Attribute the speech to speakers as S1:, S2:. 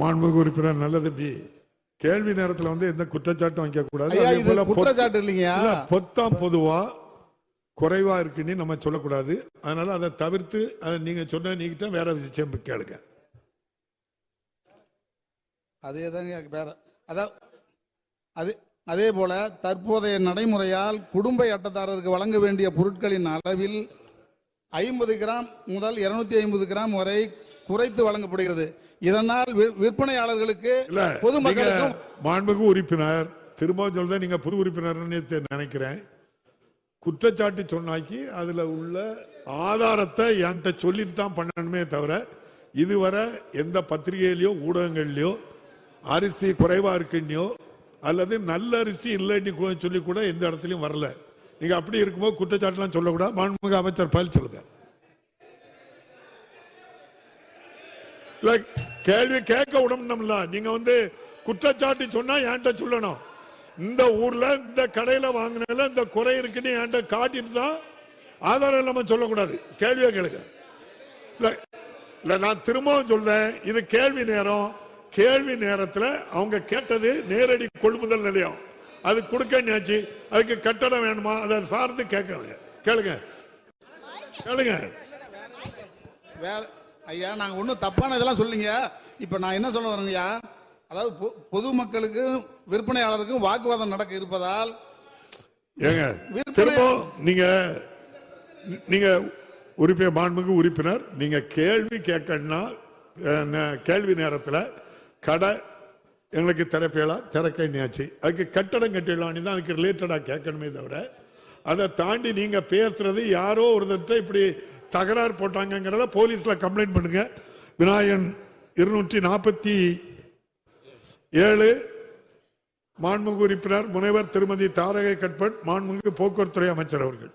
S1: மாண்புமிகு உறுப்பினர் நல்லது பி கேள்வி நேரத்துல வந்து எந்த குற்றச்சாட்டும் வைக்க கூடாது
S2: குற்றச்சாட்டு இல்லைங்கய்யா
S1: இல்ல, பொத்தாம் பொதுவா குறைவா இருக்குன்னு நம்ம சொல்லக்கூடாது. அதனால அதை தவிர்த்து அதை நீங்க சொன்ன நீக்கிட்ட வேற விஷயம் கேளுங்க.
S2: அதே தாங்க வேற. அதான் அதே அதே போல தற்போதைய நடைமுறையால் குடும்ப அட்டைதாரருக்கு வழங்க வேண்டிய பொருட்களின் அளவில் ஐம்பது கிராம் முதல் இருநூத்தி ஐம்பது கிராம் வரை குறைத்து வழங்கப்படுகிறது. இதனால் விற்பனையாளர்களுக்கு பொதுமக்களுக்கும்
S1: மாண்புமிகு உறுப்பினர் திரும்ப சொல்றத நீங்க புது உறுப்பினர்னு தெ- நினைக்கிறேன். குற்றச்சாட்டு சொன்னாக்கி அதுல உள்ள ஆதாரத்தை என்கிட்ட சொல்லிட்டு தான் பண்ணணுமே தவிர இதுவரை எந்த பத்திரிகையிலயோ ஊடகங்கள்லயோ அரிசி குறைவா இருக்குன்னியோ அல்லது நல்ல அரிசி இல்லைன்னு சொல்லி கூட எந்த இடத்துலயும் வரல. நீங்க அப்படி இருக்கும்போது குற்றச்சாட்டுலாம் சொல்லக்கூடாது. மாண்புமிகு அமைச்சர் பதில் சொல்லுங்க. இல்ல கேள்வி கேட்க விடணும்ல. நீங்க வந்து குற்றச்சாட்டு சொன்னா என்கிட்ட சொல்லணும். இந்த ஊர்ல இந்த கடையில வாங்கினால இந்த குறை இருக்குன்னு என்கிட்ட காட்டிட்டு தான் ஆதாரம் இல்லாம சொல்லக்கூடாது. கேள்வியை கேளுங்க. இல்ல இல்ல நான் திரும்பவும் சொல்றேன். இது கேள்வி நேரம். கேள்வி நேரத்துல அவங்க கேட்டது நேரடி கொள்முதல் நிலையம். அது கொடுக்க நினைச்சு அதுக்கு கட்டணம் வேணுமா? அதை சார்ந்து கேட்கணுங்க கேளுங்க. கேளுங்க.
S2: வேற ஐயா நாங்க ஒன்றும் தப்பான இதெல்லாம் சொல்லிங்க. இப்ப நான் என்ன சொல்ல வரேங்கய்யா? அதாவது பொதுமக்களுக்கும் விற்பனையாளருக்கும் வாக்குவாதம் நடக்க இருப்பதால்
S1: ஏங்க திரும்ப நீங்க நீங்க உறுப்பினர் மாண்புமிகு உறுப்பினர் நீங்க கேள்வி கேட்கணும்னா கேள்வி நேரத்துல கடை எங்களுக்கு திறப்பேலாம் திறக்க எண்ணியாச்சு அதுக்கு கட்டடம் கட்டிடலாம்னு தான் அதுக்கு ரிலேட்டடா கேட்கணுமே தவிர அதை தாண்டி நீங்க பேசுறது யாரோ ஒருத்தர்கிட்ட இப்படி தகராறு போட்டாங்கங்கிறத போலீஸ்ல கம்ப்ளைண்ட் பண்ணுங்க. விநாயகன் இருநூற்றி நாற்பத்தி ஏழு. மாண்புகு உறுப்பினர் முனைவர் திருமதி தாரகை கட்பட் மாண்புமிகு போக்குவரத்துறை அமைச்சர் அவர்கள்.